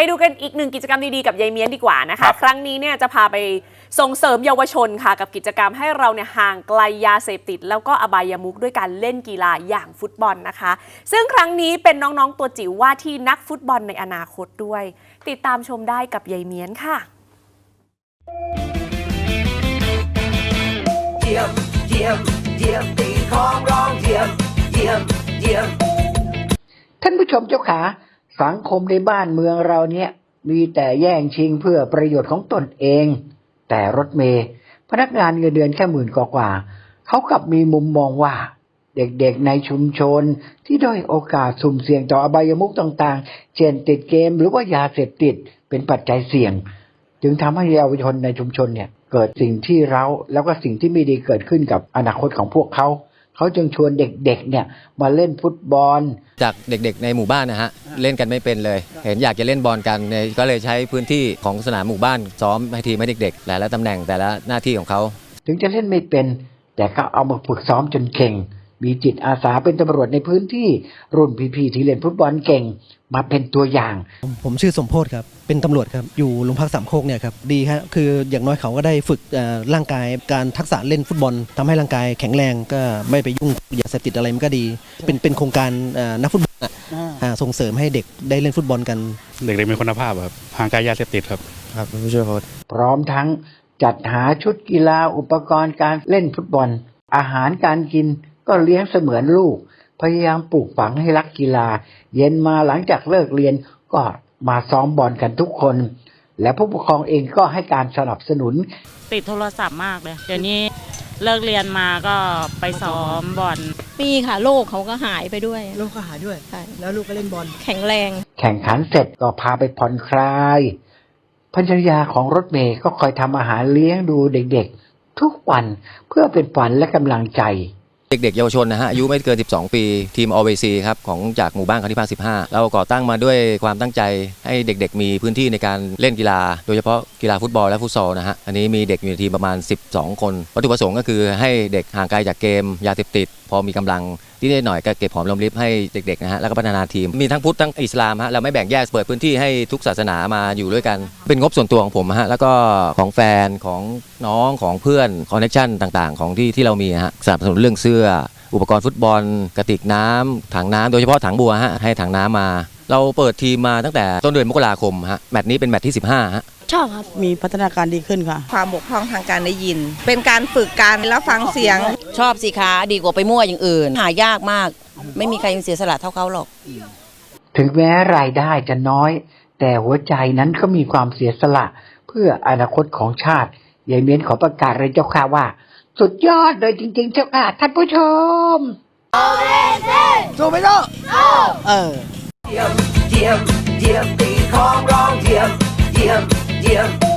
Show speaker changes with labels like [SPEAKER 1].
[SPEAKER 1] ไปดูกันอีกหนึ่งกิจกรรมดีๆกับยายเมียนดีกว่านะ
[SPEAKER 2] ครั
[SPEAKER 1] คะ
[SPEAKER 2] บ
[SPEAKER 1] ครั้งนี้เนี่ยจะพาไปส่งเสริมเยาวชนค่ะ กับกิจกรรมให้เราเนี่ยห่างไกลยาเสพติด แล้วก็อบายามุกด้วยการเล่นกีฬาอย่างฟุตบอลนะคะ ซึ่งครั้งนี้เป็นน้องๆตัวจิ๋วว่าที่นักฟุตบอลในอนาคตด้วย ติดตามชมได้กับยายเมียนค่ะ
[SPEAKER 3] เยี่ยมเยี่ยมเยี่ยมตีของร้องเยี่ยมเยี่ยมเยี่ยม
[SPEAKER 4] ท่านผู้ชมเจ้าขา สังคมในบ้านเมืองเราเนี่ยมีแต่แย่งชิงเพื่อประโยชน์ของตนเอง แต่รถเมย์พนักงานเงินเดือนแค่หมื่นกว่าเขากลับมีมุมมองว่า เด็กๆในชุมชนที่ด้อยโอกาสสุ่มเสี่ยงต่ออบายมุขต่างๆ เช่นติดเกมหรือว่ายาเสพติดเป็นปัจจัยเสี่ยง จึงทำให้เยาวชนในชุมชนเนี่ยเกิดสิ่งที่เราแล้วก็สิ่งที่ไม่ดีเกิดขึ้นกับอนาคตของพวกเขา เขาจึงชวนเด็กๆเนี่ยมาเล่นฟุตบอล
[SPEAKER 5] จากเด็กๆในหมู่บ้านนะฮะเล่นกันไม่เป็นเลย เห็นอยากจะเล่นบอลกันเนี่ยก็เลยใช้พื้นที่ของสนามหมู่บ้านซ้อมให้ทีมให้เด็กๆแต่ละตำแหน่งแต่ละหน้าที่ของเขา
[SPEAKER 4] ถึงจะเล่นไม่เป็น แต่ก็เอามาฝึกซ้อมจนเก่ง มีจิตอาสาเป็นตำรวจในพื้นที่รุ่นพี่ๆที่เล่นฟุตบอลเก่งมาเป็นตัวอย่าง
[SPEAKER 6] ผมผมชื่อสมโพศครับ เป็นตำรวจครับ อยู่โรงพักสามโคกเนี่ยครับ ดีครับ คืออย่างน้อยเขาก็ได้ฝึกเอ่อร่างกาย การทักษะเล่นฟุตบอลทำให้ร่างกายแข็งแรงก็ไม่ไปยุ่งยาเสพติดอะไรมันก็ดี เป็นเป็นโครงการเอ่อนักฟุตบอลอะอ่าส่งเสริมให้เด็กได้เล่นฟุตบอลกัน
[SPEAKER 7] เด็กๆมีคุณภาพครับห่างไกลยาเสพติดครับ
[SPEAKER 5] ครับผู้ช่วยโค้ช
[SPEAKER 4] พร้อมทั้งจัดหาชุดกีฬาอุปกรณ์การเล่นฟุตบอล อาหารการกิน ก็เลี้ยงเสมือนลูก พยายามปลูกฝังให้รักกีฬา เย็นมาหลังจากเลิกเรียนก็มาซ้อมบอลกันทุกคน และผู้ปกครองเองก็ให้การสนับสนุน
[SPEAKER 8] ติดโทรศัพท์มากเลย เดี๋ยวนี้เลิกเรียนมาก็ไปซ้อมบอล
[SPEAKER 9] มีค่ะโลกเขาก็หายไปด้วย
[SPEAKER 6] ลูกก็หายด้วย
[SPEAKER 9] ใช่
[SPEAKER 6] แล้วลูกก็เล่นบอล
[SPEAKER 9] แข็งแรง
[SPEAKER 4] แข่งขันเสร็จก็พาไปผ่อนคลายภรรยาของรถเมย์ก็คอยทำอาหารเลี้ยงดูเด็กๆ ทุกวันเพื่อเป็นฝันและกำลังใจ
[SPEAKER 5] เด็กๆเยาวชนนะฮะอายุไม่เกิน 12 ปีทีม Always ครับของจากหมู่บ้านคาทิพา15 เราก่อตั้งมาด้วยความตั้งใจให้เด็กๆ มีพื้นที่ในการเล่นกีฬา โดยเฉพาะกีฬาฟุตบอลและฟุตซอลนะฮะอันนี้มีเด็กอยู่ในทีมประมาณ 12 คนวัตถุประสงค์ก็คือให้เด็กห่างไกลจากเกม ยาเสพติด พอมีกำลัง ที่นิดหน่อยก็เก็บหอมรอมริบให้เด็กๆนะฮะแล้วก็พัฒนาทีมมีทั้งพุทธทั้งอิสลามฮะเราไม่แบ่งแยกเปิดพื้นที่ให้ทุกศาสนามาอยู่ด้วยกัน เป็นงบส่วนตัวของผมฮะแล้วก็ของแฟนของน้องของเพื่อนคอนเนคชั่นต่างๆ ของที่ที่เรามีฮะสนับสนุนเรื่องเสื้อ อุปกรณ์ฟุตบอล กระติกน้ำถังน้ำโดยเฉพาะถังบัวฮะให้ถังน้ำมา เราเปิดทีมมาตั้งแต่ต้นเดือนมกราคมฮะแมตช์นี้เป็นแมตช์ที่ 15ฮะ
[SPEAKER 9] ชอบครับ
[SPEAKER 8] มีพัฒนาการดีขึ้นค่ะ
[SPEAKER 10] ความบกพร่องทางการได้ยิน เป็นการฝึกการแล้วฟังเสียง
[SPEAKER 11] ชอบสิคะดีกว่าไปมั่วอย่างอื่น หายากมาก ไม่มีใครเสียสละเท่าเขาหรอก
[SPEAKER 4] ถึงแม้รายได้จะน้อย แต่หัวใจนั้นก็มีความเสียสละ เพื่ออนาคตของชาติยายเมียนขอประกาศเลยเจ้าค่ะว่า สุดยอดเลยจริง ๆ เจ้าค่ะท่านผู้ชม
[SPEAKER 6] สู้ไหมลูกเออ
[SPEAKER 3] เยี่ยมเยี่ยมเยี่ยมตีของร้องเยี่ยมเยี่ยมเยี่ยม